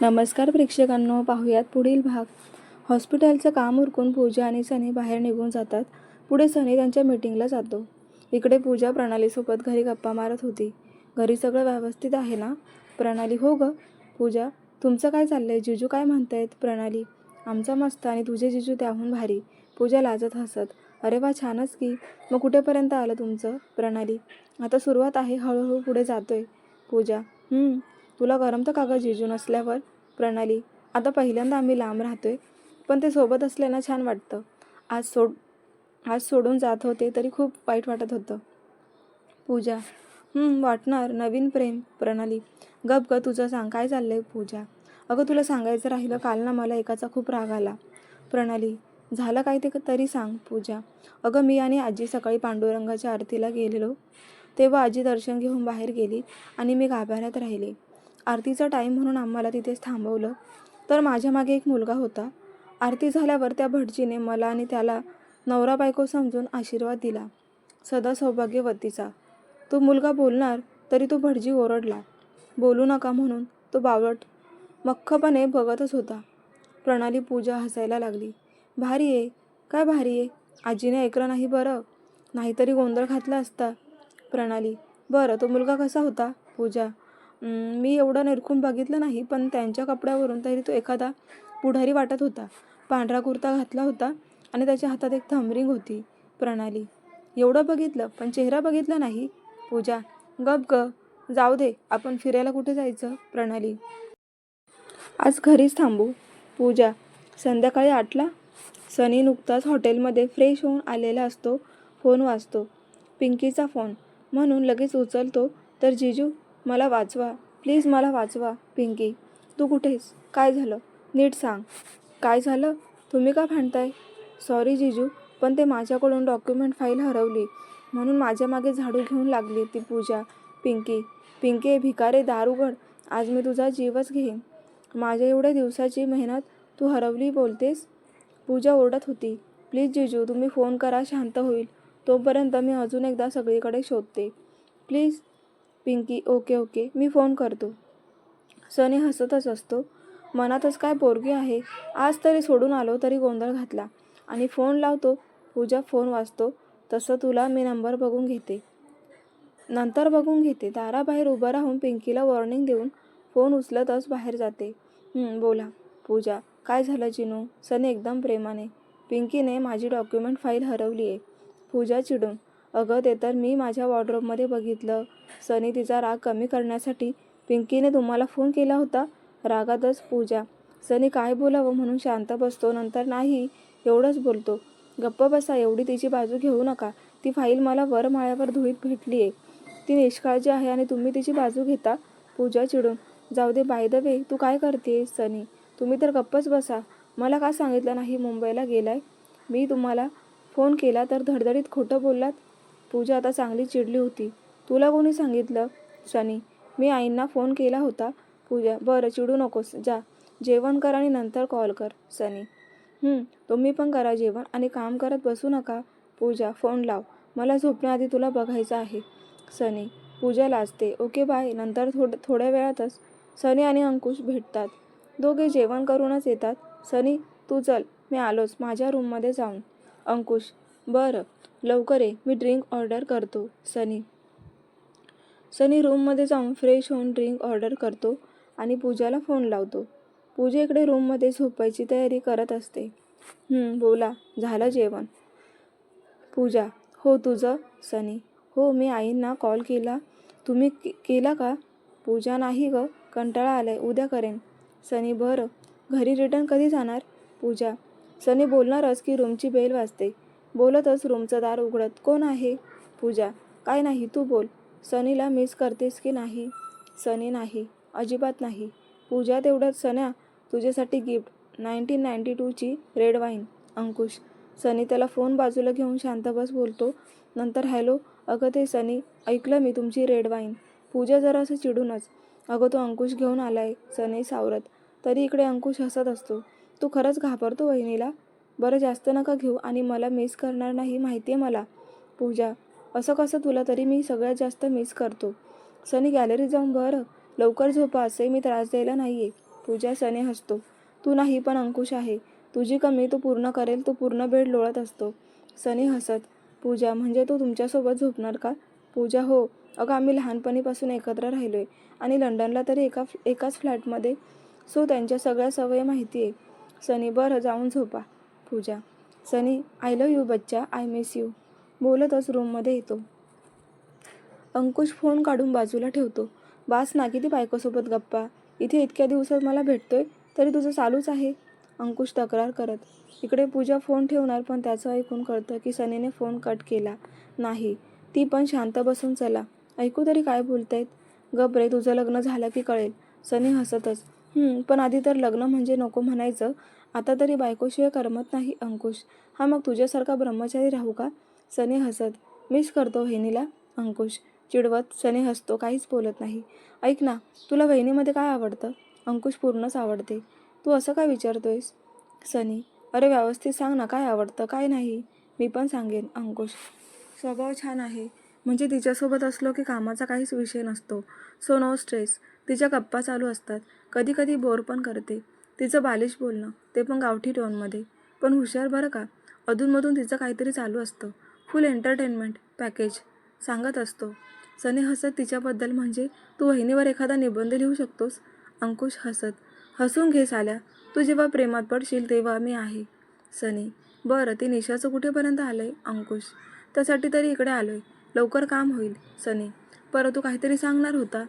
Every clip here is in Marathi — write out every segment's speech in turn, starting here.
नमस्कार प्रेक्षकांनो पाहूयात पुढील भाग. हॉस्पिटलचं काम उरकून पूजा आणि सनी बाहेर निघून जातात. पुढे सनी त्यांच्या मीटिंगला जातो. इकडे पूजा प्रणालीसोबत घरी गप्पा मारत होती. घरी सगळं व्यवस्थित आहे ना? प्रणाली हो ग. पूजा तुमचं काय चाललंय? जिजू काय म्हणतायत? प्रणाली आमचा मस्त आणि तुझे जिजू त्याहून भारी. पूजा लाजत हसत. अरे वा छानच की. मग कुठेपर्यंत आलं तुमचं? प्रणाली आता सुरुवात आहे हळूहळू पुढे जातोय. पूजा तुला करमतं का गं जिजू नसल्यावर प्रणाली आता पहिल्यांदा आम्ही लांब राहतोय पण ते सोबत असल्यानं छान वाटतं. आज सोड आज सोडून जात होते तरी खूप वाईट वाटत होतं. पूजा वाटणार नवीन प्रेम प्रणाली. गप ग तुझं सांग काय चाललंय पूजा? अगं तुला सांगायचं राहिलं काल ना मला एकाचा खूप राग आला. प्रणाली झालं काय ते तरी सांग पूजा. अगं मी आणि आजी सकाळी पांडुरंगाच्या आरतीला गेलेलो तेव्हा आजी दर्शन घेऊन बाहेर गेली आणि मी गाभाऱ्यात राहिले. आरतीचा टाईम म्हणून आम्हाला तिथेच थांबवलं. तर माझ्या मागे एक मुलगा होता. आरती झाल्यावर त्या भटजीने मला आणि त्याला नवरा बायको समजून आशीर्वाद दिला. सदा सौभाग्यवतीचा. तो मुलगा बोलणार तरी तो भटजी ओरडला. बोलू नका म्हणून तो बावट मख्खपणे बघतच होता. प्रणाली पूजा हसायला लागली. भारी आहे. काय भारी आहे? आजीने ऐकलं नाही बरं. नाहीतरी गोंधळ घातला असता प्रणाली. बरं तो मुलगा कसा होता? पूजा. मी एवढं निरखून बघितलं नाही पण त्यांच्या कपड्यावरून तरी तो एखादा पुढारी वाटत होता. पांढरा कुर्ता घातला होता आणि त्याच्या हातात एक थंबरिंग होती प्रणाली. एवढं बघितलं पण चेहरा बघितला नाही. पूजा गप ग जाऊ दे आपण फिरायला कुठे जायचं? प्रणाली. आज घरीच थांबू. पूजा संध्याकाळी आठला? सनी नुकताच हॉटेलमध्ये फ्रेश होऊन आलेला असतो फोन वाजतो. पिंकीचा फोन. म्हणून लगेच उचलतो तर जिजू मला वाचवा प्लीज मला वाचवा पिंकी. तू कुठेस? काय झालं? नीट सांग. काय झालं? तुम्ही का भांडताय? सॉरी जिजू पण ते माझ्याकडून डॉक्युमेंट फाईल हरवली. म्हणून माझ्या मागे झाडू घेऊन लागली ती पूजा. पिंकी पिंकी भिकारे दार उघड आज मी तुझा जीवच घेईन. माझ्या एवढ्या दिवसाची मेहनत तू हरवली बोलतेस? पूजा ओरडत होती. प्लीज जिजू तुम्ही फोन करा शांत होईल. तोपर्यंत मी अजून एकदा सगळीकडे शोधते. प्लीज पिंकी ओके ओके मी फोन करतो. सनी हसतच असतो. मनातच काय पोरगी आहे? आज तरी सोडून आलो तरी गोंधळ घातला. आणि फोन लावतो. पूजा फोन वाचतो तसं तुला मी नंबर बघून घेते. नंतर बघून घेते. दाराबाहेर उभं राहून पिंकीला वॉर्निंग देऊन फोन उचलतच बाहेर जाते. बोला. पूजा काय झालं जिनू? सनी एकदम प्रेमाने. पिंकीने माझी डॉक्युमेंट फाईल हरवली आहे पूजा चिडून अगं ते तर मी माझ्या वॉर्ड्रोबमध्ये बघितलं. सनी तिचा राग कमी करण्यासाठी पिंकीने तुम्हाला फोन केला होता? रागातच पूजा. सनी काय बोलावं म्हणून शांत बसतो नंतर नाही एवढंच बोलतो. गप्प बसा एवढी तिची बाजू घेऊ नका. ती फाईल मला वर माळ्यावर धुळीत भेटली आहे ती निष्काळजी आहे आणि तुम्ही तिची बाजू घेता? पूजा चिडून. जाऊ दे बाय द वे तू काय करते सनी? तुम्ही तर गप्पच बसा. मला का सांगितलं नाही मुंबईला गेलाय? मी तुम्हाला फोन केला तर धडधडीत खोटं बोललात? पूजा आता चांगली चिडली होती. तुला कोणी सांगितलं? सनी मी आईंना फोन केला होता. पूजा बरं चिडू नकोस. जा. जेवण कर आणि नंतर कॉल कर सनी तुम्ही पण करा जेवण आणि काम करत बसू नका. पूजा फोन लाव. मला झोपण्याआधी तुला बघायचं आहे. सनी पूजा लाजते. Okay bye. नंतर थोड थोड्या वेळातच सनी आणि अंकुश भेटतात. दोघे जेवण करूनच येतात. सनी तू चल. मी आलोच. माझ्या रूममध्ये जाऊन. अंकुश बरं. लवकर ये मी ड्रिंक ऑर्डर करतो सनी. सनी रूममध्ये जाऊन फ्रेश होऊन ड्रिंक ऑर्डर करतो आणि पूजाला फोन लावतो. पूजा इकडे रूममध्ये झोपायची तयारी करत असते. बोला झालं जेवण? पूजा हो तुझं? सनी हो मी आईंना कॉल केला. तुम्ही के केला का? पूजा नाही ग कंटाळा आलाय उद्या करेन. सनी बरं. घरी रिटर्न कधी जाणार? पूजा सनी बोलणारच की रूमची बेल वाजते. बोलतच रूमचं दार उघडत कोण आहे पूजा? काय नाही तू बोल. सनीला मिस करतेस की नाही? सनी नाही. अजिबात नाही. पूजा तेवढ्यात सन्या तुझ्यासाठी गिफ्ट नाईन्टीन नाईन्टी टूची रेड वाईन अंकुश सनी त्याला फोन बाजूला घेऊन शांत बस बोलतो. नंतर हॅलो अगं ते सनी ऐकलं मी तुमची रेड वाईन पूजा जरा असं चिडूनच अगं तो अंकुश घेऊन आलाय. सनी सावरत तरी इकडे अंकुश हसत असतो. तू खरंच घाबरतो वहिनीला? बरं जास्त नका घेऊ आणि मला मिस करणार नाही माहिती आहे मला. पूजा असं कसं तुला तरी मी सगळ्यात जास्त मिस करतो. सनी गॅलरी जाऊन बरं लवकर झोपा असे मी त्रास द्यायला नाही आहे पूजा सने हसतो. तू नाही पण अंकुश आहे. तुझी कमी तो पूर्ण करेल तो पूर्ण बेड लोळत असतो. सनी हसत पूजा म्हणजे तू तुमच्यासोबत झोपणार का? पूजा हो. अगं आम्ही लहानपणीपासून एकत्र राहिलो आहे आणि लंडनला तरी एका एकाच फ्लॅटमध्ये सो त्यांच्या सगळ्या सवय माहिती आहे सनी बरं जाऊन झोपा. Pooja. Sunny I love you बच्चा आय मिस यू बोलतच रूममध्ये येतो. अंकुश फोन काढून बाजूला ठेवतो. बास ना किती बायकोसोबत गप्पा. इथे इतक्या दिवसात मला भेटतोय तरी तुझं चालूच आहे. अंकुश तक्रार करत. इकडे पूजा फोन ठेवणार पण त्याचं ऐकून कळतं की सनीने फोन कट केला. नाही ती पण शांत बसून चला. ऐकू तरी काय बोलतायत? गप रे तुझं लग्न झालं की कळेल. सनी हसतच. पण आधी तर लग्न म्हणजे नको म्हणायचं. आता तरी बायकोशिवाय करमत नाही अंकुश. हा मग तुझ्यासारखा ब्रह्मचारी राहू का? सनी हसत. मिस करतो वहिनीला अंकुश. चिडवत सने हसतो काहीच बोलत नाही. ऐक ना तुला वहिनीमध्ये काय आवडतं? अंकुश पूर्णच आवडते. तू असं काय विचारतोयस? सनी. अरे व्यवस्थित सांग ना काय आवडतं काय नाही. मी पण सांगेन अंकुश. स्वभाव छान आहे. म्हणजे तिच्यासोबत असलो की कामाचा काहीच विषय नसतो. So no stress. तिच्या गप्पा चालू असतात. कधी कधी बोर पण करते. तिचं बालिश बोलणं ते पण गावठी टोनमध्ये. पण हुशार बरं का? अधूनमधून तिचं काहीतरी चालू असतं. फुल एंटरटेनमेंट पॅकेज सांगत असतो. सनी हसत तिच्याबद्दल म्हणजे तू वहिनीवर एखादा निबंध लिहू शकतोस? अंकुश हसत हसून घे साल्या. तू जेव्हा प्रेमात पडशील तेव्हा मी आहे. सनी बरं ते निशाचं कुठेपर्यंत आलंय? अंकुश त्यासाठी तरी इकडे आलोय. लवकर काम होईल. सनी परत तू काहीतरी सांगणार होता?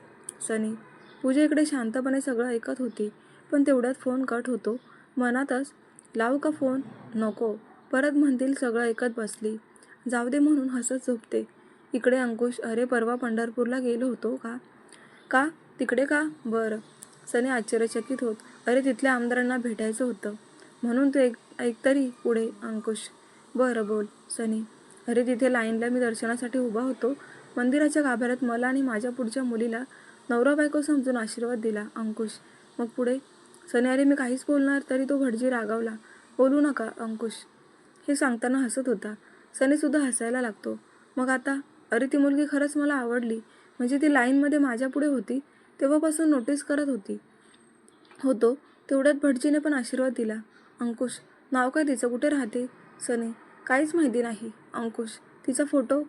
सनी पूजा इकडे शांतपणे सगळं ऐकत होती. पण तेवढ्यात फोन कट होतो. मनातच लावू का फोन? नको. परत म्हणतील सगळं ऐकत बसली. जाऊ दे म्हणून हसत झोपते. इकडे अंकुश अरे परवा पंढरपूरला गेलो होतो का? का? तिकडे का? बरं. सनी आश्चर्यचकित होत अरे तिथल्या आमदारांना भेटायचं होतं. म्हणून तू एक ऐक तरी पुढे अंकुश. बरं बोल. सनी अरे तिथे लाईनला मी दर्शनासाठी उभा होतो. मंदिराच्या गाभाऱ्यात मला आणि माझ्या पुढच्या मुलीला नवरा बायको समजून आशीर्वाद दिला अंकुश. मग पुढे? सनी अरे मी काहीच बोलणार तरी तो भटजी रागावला. बोलू नका अंकुश. हे सांगताना हसत होता. सनीसुद्धा हसायला लागतो. मग आता अरे ती मुलगी खरंच मला आवडली. म्हणजे ती लाईनमध्ये माझ्यापुढे होती तेव्हापासून नोटीस करत होती. होतो तेवढ्यात भटजीने पण आशीर्वाद दिला. अंकुश नाव काय तिचं? कुठे राहते? सनी काहीच माहिती नाही. अंकुश तिचा फोटो?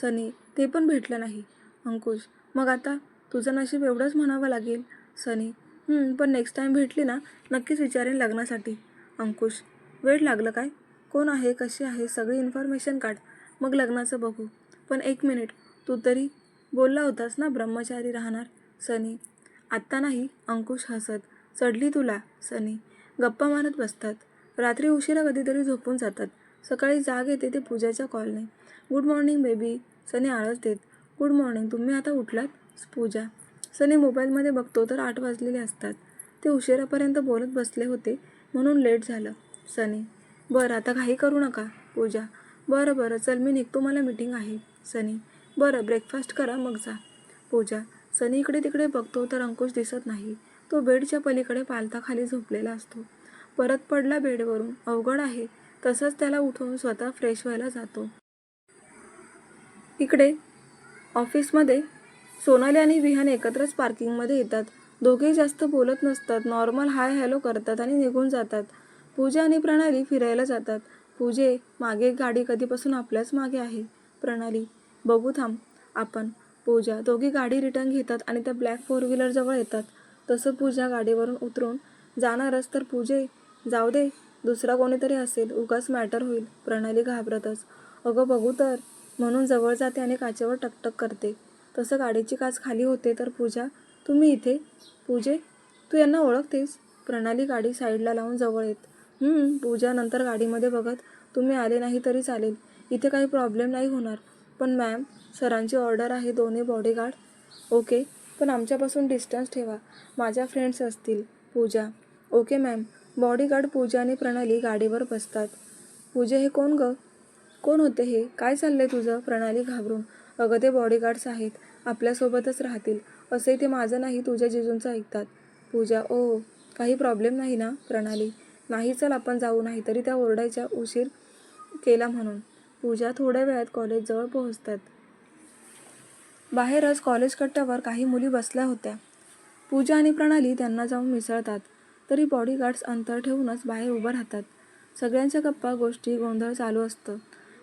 सनी ते पण भेटलं नाही. अंकुश मग आता तुझं नशीब एवढंच म्हणावं लागेल. सनी पण नेक्स्ट टाईम भेटली ना नक्कीच विचारेन लग्नासाठी. अंकुश वेळ लागलं काय? कोण आहे कशी आहे सगळी इन्फॉर्मेशन काढ. मग लग्नाचं बघू. पण एक मिनिट तू तरी बोलला होतास ना ब्रह्मचारी राहणार सनी. आत्ता नाही अंकुश हसत. चढली तुला सनी. गप्पा मारत बसतात. रात्री उशिरा कधीतरी झोपून जातात. सकाळी जाग येते ते पूजाच्या कॉलने गुड मॉर्निंग बेबी सनी आळस देत. गुड मॉर्निंग तुम्ही आता उठलात? पूजा. सनी मोबाईलमध्ये बघतो तर आठ वाजलेले असतात. ते उशिरापर्यंत बोलत बसले होते म्हणून लेट झालं. सनी बरं आता काही करू नका पूजा. बरं बरं चल मी निघतो मला मीटिंग आहे. सनी बरं ब्रेकफास्ट करा मग जा. पूजा सनी इकडे तिकडे बघतो तर अंकुश दिसत नाही. तो बेडच्या पलीकडे पालथाखाली झोपलेला असतो. परत पडला बेडवरून. अवघड आहे. तसंच त्याला उठवून स्वतः फ्रेश व्हायला जातो. इकडे ऑफिसमध्ये सोनाली आणि विहान एकत्रच पार्किंगमध्ये येतात. दोघेही जास्त बोलत नसतात. नॉर्मल हाय हॅलो करतात आणि निघून जातात. पूजा आणि प्रणाली फिरायला जातात. पूजे मागे गाडी कधीपासून आपल्याच मागे आहे? प्रणाली बघू थांब. आपण पूजा दोघी गाडी रिटर्न घेतात आणि त्या ब्लॅक फोर व्हीलरजवळ येतात. तसं पूजा गाडीवरून उतरून जाणारच तर पूजे जाऊ दे दुसरा कोणीतरी असेल उगाच मॅटर होईल. प्रणाली घाबरतच. अगं बघू तर म्हणून जवळ जाते आणि काचेवर टकटक करते. तसं गाडीची काच खाली होते तर पूजा तुम्ही इथे? पूजे तू यांना ओळखतेस प्रणाली गाडी साईडला लावून जवळ येत. पूजा नंतर गाडीमध्ये बघत तुम्ही आले नाही तरी चालेल. इथे काही प्रॉब्लेम नाही होणार. पण मॅम सरांची ऑर्डर आहे दोन्ही बॉडीगार्ड. ओके पण आमच्यापासून डिस्टन्स ठेवा. माझ्या फ्रेंड्स असतील Pooja. Okay ma'am bodyguard Pooja आणि प्रणाली गाडीवर बसतात. पूजा हे कोण ग? कोण होते हे? काय चाललंय तुझं प्रणाली घाबरून. अगं ते बॉडीगार्ड्स आहेत. आपल्यासोबतच राहतील. असे ते माझं नाही तुझ्या जिजूंचं ऐकतात. पूजा ओ काही प्रॉब्लेम नाही ना प्रणाली? नाही चल आपण जाऊ. नाही तरी त्या ओरडायच्या उशीर केला म्हणून. पूजा थोड्या वेळात कॉलेजजवळ पोहोचतात. बाहेरच कॉलेज कट्ट्यावर काही मुली बसल्या होत्या. पूजा आणि प्रणाली त्यांना जाऊन मिसळतात. तरी बॉडीगार्ड्स अंतर ठेवूनच बाहेर उभं राहतात. सगळ्यांच्या गप्पा गोष्टी गोंधळ चालू असतं.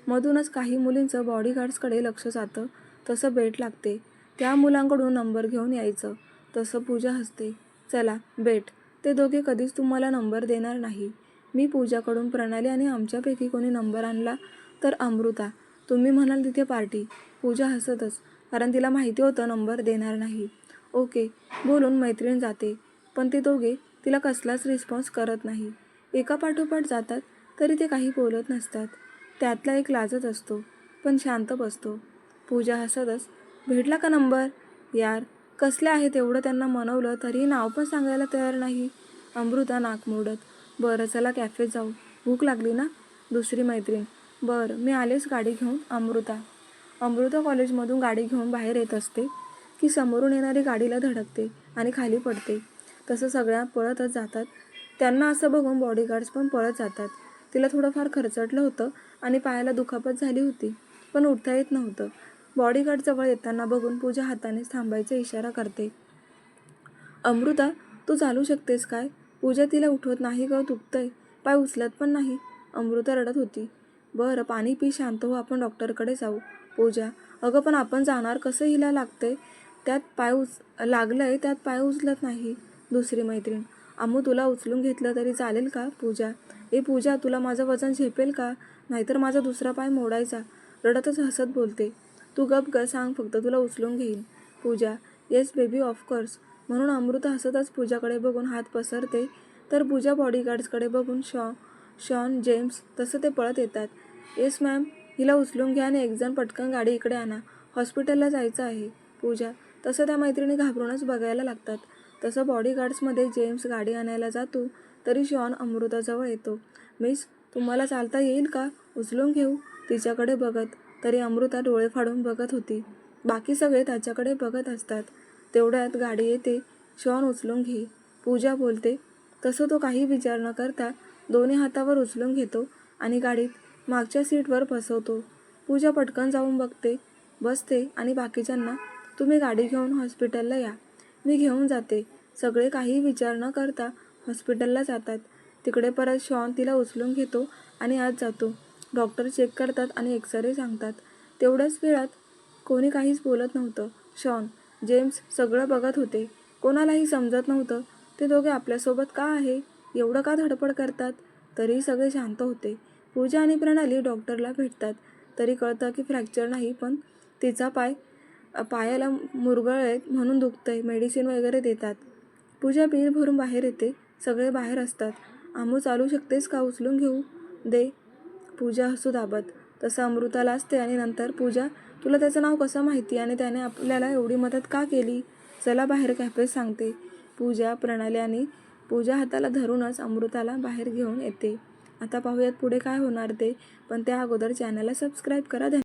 मधूनच काही मुलींचं बॉडीगार्ड्सकडे लक्ष जातं. तसं बेट लागते. त्या मुलांकडून नंबर घेऊन यायचं. तसं पूजा हसते. चला बेट. ते दोघे कधीच तुम्हाला नंबर देणार नाही. मी पूजाकडून प्रणाली आणि आमच्यापैकी कोणी नंबर आणला तर अमृता. तुम्ही म्हणाल तिथे पार्टी. पूजा हसतच कारण तिला माहिती होतं नंबर देणार नाही. ओके बोलून मैत्रीण जाते. पण ते दोघे तिला कसलाच रिस्पॉन्स करत नाही. एका पाठोपाठ जातात तरी ते काही बोलत नसतात. त्यातला एक लाजत असतो पण शांत बसतो. पूजा हसतच भेटला का नंबर? यार कसले आहेत एवढं त्यांना मनवलं तरी नाव पण सांगायला तयार नाही. अमृता नाक मोडत बरं चला कॅफेत जाऊ. भूक लागली ना? दुसरी मैत्रीण बरं मी आलेच गाडी घेऊन. अमृता अमृता कॉलेजमधून गाडी घेऊन बाहेर येत असते की समोरून येणारी गाडीला धडकते आणि खाली पडते. तसं सगळ्या पळतच जातात. त्यांना असं बघून बॉडीगार्ड्स पण पळत जातात. तिला थोडंफार खरचटलं होतं आणि पायाला दुखापत झाली होती पण उठता येत नव्हतं. बॉडीगार्ड जवळ येताना बघून पूजा हातानेच थांबायचा इशारा करते. अमृता तू चालू शकतेस काय? पूजा तिला उठवत नाही ग दुखतंय. पाय उचलत पण नाही. अमृता रडत होती. बरं पाणी पी शांत हो आपण डॉक्टरकडे जाऊ. पूजा अगं पण आपण जाणार कसं? हिला लागतंय. त्यात पाय उच लागलंय त्यात पाय उचलत नाही. दुसरी मैत्रीण अमू तुला उचलून घेतलं तरी चालेल का पूजा? ए पूजा तुला माझं वजन झेपेल का? नाहीतर माझा दुसरा पाय मोडायचा. रडतच हसत बोलते. तू गप ग सांग फक्त तुला उचलून घेईन. पूजा. येस बेबी ऑफकोर्स म्हणून अमृता हसतच पूजाकडे बघून हात पसरते. तर पूजा बॉडीगार्ड्सकडे बघून शॉ शॉन जेम्स तसं ते पळत येतात. येस मॅम हिला उचलून घ्या आणि एकजण पटकन गाडी इकडे आणा. हॉस्पिटलला जायचं आहे. पूजा. तसं त्या मैत्रिणी घाबरूनच बघायला लागतात. तसं बॉडीगार्ड्समध्ये जेम्स गाडी आणायला जातो तरी शॉन अमृताजवळ येतो. मिस तुम्हाला चालता येईल का? उचलून घेऊ तिच्याकडे बघत. तरी अमृता डोळे फाडून बघत होती. बाकी सगळे त्याच्याकडे बघत असतात. तेवढ्यात गाडी येते. शॉन उचलून घे. पूजा बोलते तसं तो काही विचार न करता दोन्ही हातावर उचलून घेतो आणि गाडीत मागच्या सीटवर बसवतो. पूजा पटकन जाऊन बघते. बसते आणि बाकीच्यांना तुम्ही गाडी घेऊन हॉस्पिटलला या. मी घेऊन जाते. सगळे काही विचार न करता हॉस्पिटलला जातात. तिकडे परत शॉन तिला उचलून घेतो आणि आत जातो. डॉक्टर चेक करतात आणि एक्सरे सांगतात. तेवढ्याच वेळात कोणी काहीच बोलत नव्हतं. शॉन जेम्स सगळं बघत होते. कोणालाही समजत नव्हतं. ते दोघे आपल्यासोबत का आहे? एवढं का धडपड करतात? तरी सगळे शांत होते. पूजा आणि प्रणाली डॉक्टरला भेटतात. तरी कळतं की फ्रॅक्चर नाही पण तिचा पाय पायाला मुरगळ आहेत म्हणून दुखतंय. मेडिसिन वगैरे देतात. पूजा बिल भरून बाहेर येते. सगळे बाहेर असतात. आमू चालू शकतेस का? उचलून घेऊ? दे. पूजा हसू दाबत. तसं अमृताला असते आणि नंतर पूजा. तुला त्याचं नाव कसं माहिती? आणि त्याने आपल्याला एवढी मदत का केली? चला बाहेर कॅफे सांगते. पूजा प्रणाली आणि पूजा हाताला धरूनच अमृताला बाहेर घेऊन येते. आता पाहूयात पुढे काय होणार ते. पण त्या अगोदर चॅनलला सबस्क्राईब करा. धन्यवाद.